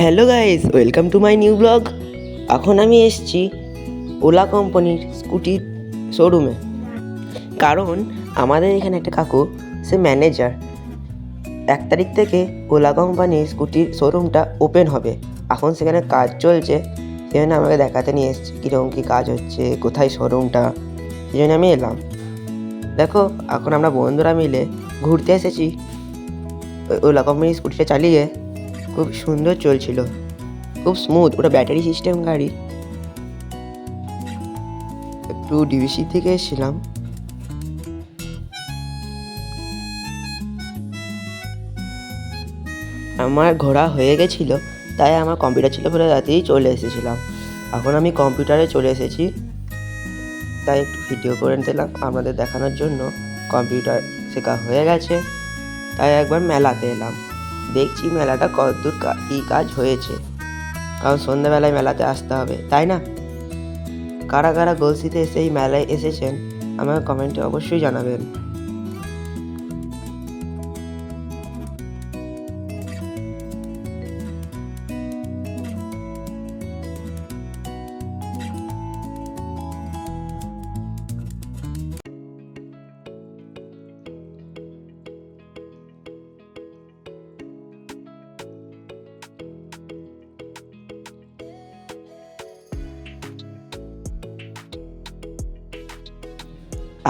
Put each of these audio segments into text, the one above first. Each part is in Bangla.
Hello guys welcome to my new blog এখন আমি এসছি ওলা কোম্পানির স্কুটির শোরুমে কারণ আমাদের এখানে একটা কাকু, সে ম্যানেজার এক তারিখ থেকে ওলা কোম্পানির স্কুটির শোরুমটা ওপেন হবে। এখন সেখানে কাজ চলছে সেখানে আমাকে দেখাতে নিয়ে এসছে, কীরকম কী কাজ হচ্ছে, কোথায় শোরুমটা সেই জন্য আমি এলাম। দেখো, এখন আমরা বন্ধুরা মিলে ঘুরতে এসেছি। ওলা কোম্পানির স্কুটিটা চালিয়ে খুব সুন্দর চলছিল। খুব স্মুথ ওটা ব্যাটারি সিস্টেম গাড়ি একটু ডিভিসি থেকে এসেছিলাম। আমার ঘোরা হয়ে গেছিল, তাই আমার কম্পিউটার ছিল বলে রাতেই চলে এসেছিলাম। এখন আমি কম্পিউটারে চলে এসেছি। তাই একটু ভিডিও করে দিলাম আপনাদের দেখানোর জন্য। কম্পিউটার শেখা হয়ে গেছে। তাই একবার মেলাতে এলাম। দেখছি মেলাটা কতদূর কা- কাজ হয়েছে। কারণ সন্ধ্যাবেলায় মেলাতে আসতে হবে, তাই না? কারা কারা গলসিতে এসে এই মেলায় এসেছেন, আমাকে কমেন্টে অবশ্যই জানাবেন।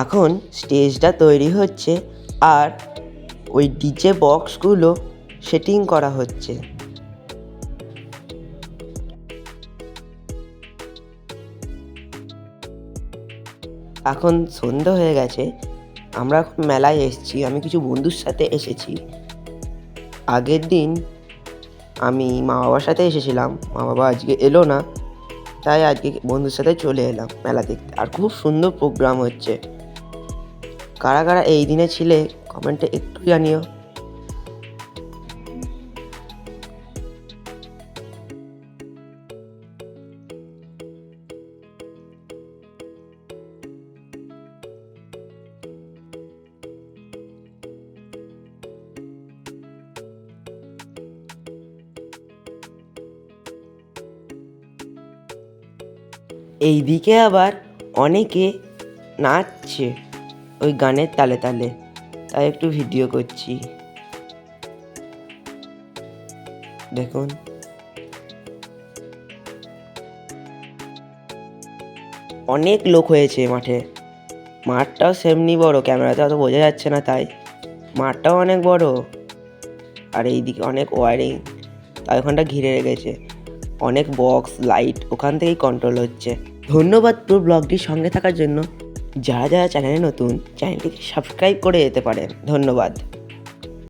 এখন স্টেজটা তৈরি হচ্ছে আর ওই ডিজে বক্সগুলো সেটিং করা হচ্ছে। এখন সন্ধ্যা হয়ে গেছে, আমরা এখন মেলায় এসেছি, আমি কিছু বন্ধুর সাথে এসেছি। আগের দিন আমি মা বাবার সাথে এসেছিলাম, মা বাবা আজকে এলো না, তাই আজকে বন্ধুর সাথে চলে এলাম মেলা দেখতে। আর খুব সুন্দর প্রোগ্রাম হচ্ছে। কারা কারা এই দিনে ছিলে কমেন্টে একটু জানিও। এইদিকে আবার অনেকে নাচছে। ওই গানের তালে তালে। তাই একটু ভিডিও করছি। দেখুন। অনেক লোক হয়েছে মাঠে। মাঠটাও সেমনি বড়, ক্যামেরাতে অত বোঝা যাচ্ছে না তাই। মাঠটাও অনেক বড়। আর এইদিকে অনেক ওয়ারিং। তাই ওখানটা ঘিরে রেখেছে। অনেক বক্স লাইট ওখান থেকেই কন্ট্রোল হচ্ছে। ধন্যবাদ পুরো ব্লগটির সঙ্গে থাকার জন্য। যারা যারা চ্যানেলে নতুন চ্যানেলটিকে সাবস্ক্রাইব করে যেতে পারেন। ধন্যবাদ।